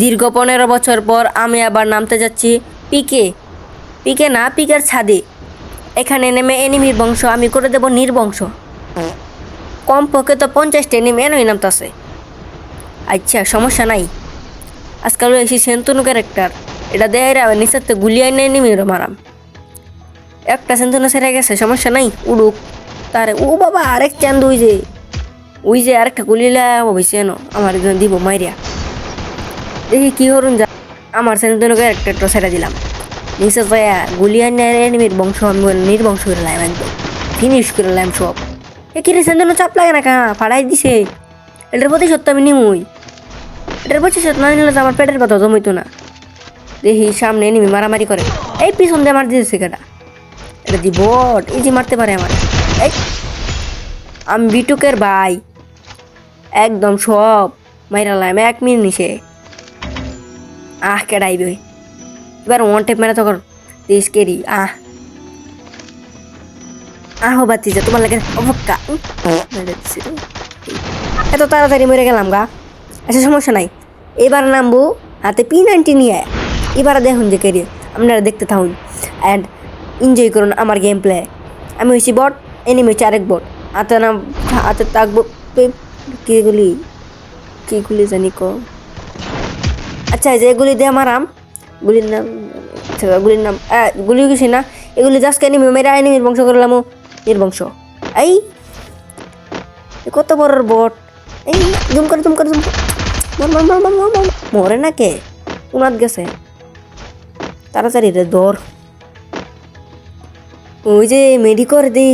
দীর্ঘ পনেরো বছর পর আমি আবার নামতে যাচ্ছি পিকে। পিকে না, পিকের ছাদে। এখানে নেমে এনিমির বংশ, আমি করে দেব নির্বংশ। কমপক্ষে তো পঞ্চাশটা এনিমি এনই নামতাছে। আচ্ছা সমস্যা নাই। আজকাল এসি সেন্তনু ক্যারেক্টার। এটা দেয় রে নিচের তো গুলিয়াই নেই নিমির মারাম। একটা সেন্তনু সেরে গেছে, সমস্যা নাই, উড়ুক। তারে, ও বাবা, আরেক চান্দ ওই যে। ওই যে আরেকটা গুলিলা এনো আমার দিব মাইরিয়া দেখি কি হরুন যা। আমার সেন্তনু ক্যারেক্টারটা সেরে দিলাম। নিচে যায় গুলিয়াই নেয় এনিমির বংশ নির্বংশ করে লাইম একদম। ফিনিশ করে লাইম সব। এ কি রে সেন্তনু চাপ লাগে না কা ফাড়াই দিছে। এটার প্রতি সত্য আমি নিমুই। এটার প্রতি সত্য না নিলে তো আমার পেটের কথা জমিতো না। দেখি সামনে এনিমি মারামারি করে। এই পিছন দিয়ে মার দিয়েছে কেটা এটা দি বট যে মারতে পারে আমার। এই, আমি বিটুকের ভাই। একদম সব। মাইরালাম এক মিনিট নিচে আহ কেডাইবে এবার ওয়ান টেপ মেরে তখন কেরি আহ। আহ বাতি যা, তোমার লাগে অবক্কা। এত তাড়াতাড়ি মরে গেলাম গা। আচ্ছা সমস্যা নাই। এবার নামবো হাতে পি নাইনটি নিয়ে। এবার দেখুন যে কেরিয়ে আপনারা দেখতে থাকুন। অ্যান্ড এনজয় করুন আমার গেম প্লে আমি হয়েছি বট এনিমি হচ্ছে আরেক বট হাতে নাম, হাতে থাকব কিগুলি কিগুলি জানি ক? আচ্ছা এই যে এগুলি দিয়ে মারাম গুলির নাম আচ্ছা গুলির নাম গুলি কিছু না? এগুলি জাস্ট এনিমি মেরা এনিমির বংশ করলাম নির্বংশ। এই কত বড় বট? এই জুম করে জুম করে জুম মর না কে? উনাত গেছে। তাড়াতাড়ি রে দৌড়। ওই যে মেডি করে দি।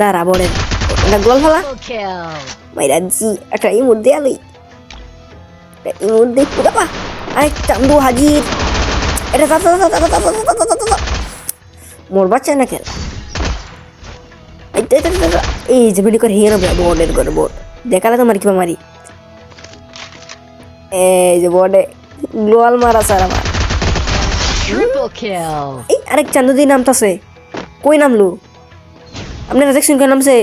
দাঁড়া বড়ে এটা গোল ফেলা। মাইরা জি একটা ইমুর দে আলুই একটা ইমুর দে বাবা আরে চান্দু হাজির এটা মরবার চায় না খেলা এই যে বিলি করে হিয়ার বোর্ড করে বোর্ড দেখালে তো মারি কিবা মারি এই যে বোর্ডে গ্লোয়াল মারা স্যার আমার এই আরেক চান্দু দি নামতাছে কই নামলু আপনার রেজেকশন কে নামছে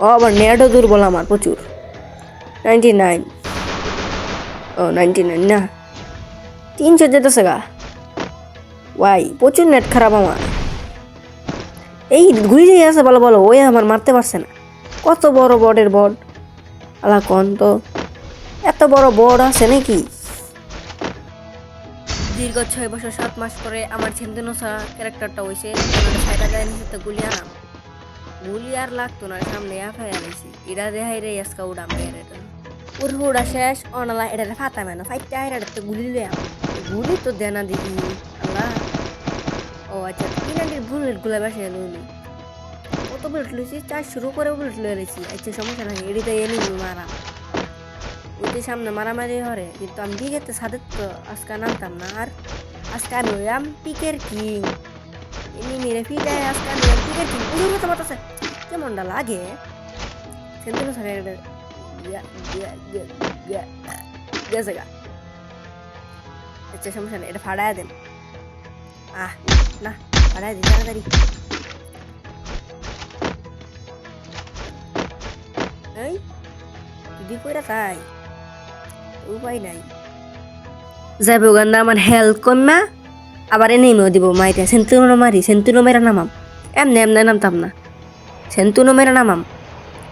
ও আবার নেটও দুর্বল আমার প্রচুর নাইনটি নাইন নাইনটি নাইন না তিনশো যেতেছে গা ওয়াই প্রচুর নেট খারাপ আমার। এই ঘুরে যাই আছে বলো বলো, ওই আমার মারতে পারছে না। কত বড় বর্ডের বর্ড আলা কন তো? এত বড় বর্ড আছে নাকি? দীর্ঘ ছয় বছর, সাত মাস পরে আমার ছেন্দনোসা ক্যারেক্টারটা হয়েছে সাইডা গুলি আনাম গুলি আর লাগতো না, সামনে আফাই আনাইছি এরা দেহাই রে আজকা উড়াম বের এটা উড় উড়া শেষ অনালা এটা ফাতা মেন ফাইটা এরা তো গুলি লই গুলি তো দেনা দিদি আল্লাহ ও আচ্ছা তিন আন্টির বুলেটগুলা বাসে লইলি কত বুলেট লইছি চার শুরু করে বুলেট লই লইছি আচ্ছা সমস্যা নাই এডিতে এনে মারা ওইতে সামনে মারামারি হরে কিন্তু আমি দিঘেতে সাদের তো আজকে নামতাম না আর আজকে আমি হইলাম পিকের কিং এমনি মেরে ফিটায় আজকে আমি পিকের কিং উড়ে তোমার কাছে কেমনটা লাগে সেদিনও সারে গেছে গা আচ্ছা সমস্যা নেই এটা ফাড়ায় দেন আহ না ফাড়ায় দিন তাড়াতাড়ি এই যদি কইরা তাই উপায় নাই যাবে ওগান্দা আমার হেলথ কমা আবার এনেইমেও দিব মাইতে সেন্তুনো মারি সেন্তুনো মেরা নামাম এমনি এমনি নামতাম না সেন্তুনো মেরা নামাম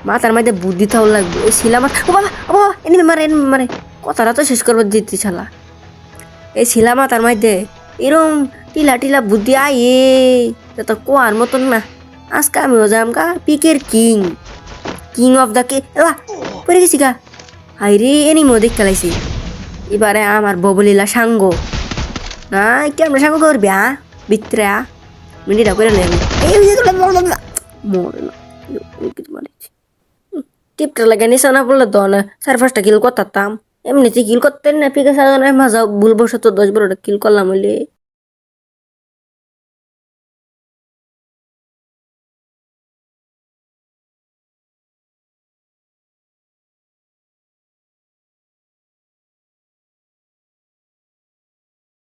মাথার মধ্যে বুদ্ধি থাও লাগবে। ওই শিলা মার ও বাবা ও বাবা এনিমে মারে এনিমে মারে। কথাটা তো শেষ করব দিতে শালা। এই শিলা মাথার মধ্যে এরম টিলা টিলা বুদ্ধি আয়ে তা তো কোয়ার মতন না। আজকে আমিও যাম গা পিকের কিং। কিং অফ দ্য কে পড়ে গেছি গা। হাই রে এনিমেও দেখ খেলাইছি এবারে আমার ববলীলা সাঙ্গ। না কেমন সাঙ্গ করবি, আ? বিত্রে মিনিটা করে নেবি এই মরে না। টিপটা লাগে নিশানা পড়লে তো না। চার পাঁচটা কিল করতাম। এমনিতে কিল করতেন না, পিকে সাজানো মাজা ভুলবশত দশ বারোটা কিল করলাম হইলে।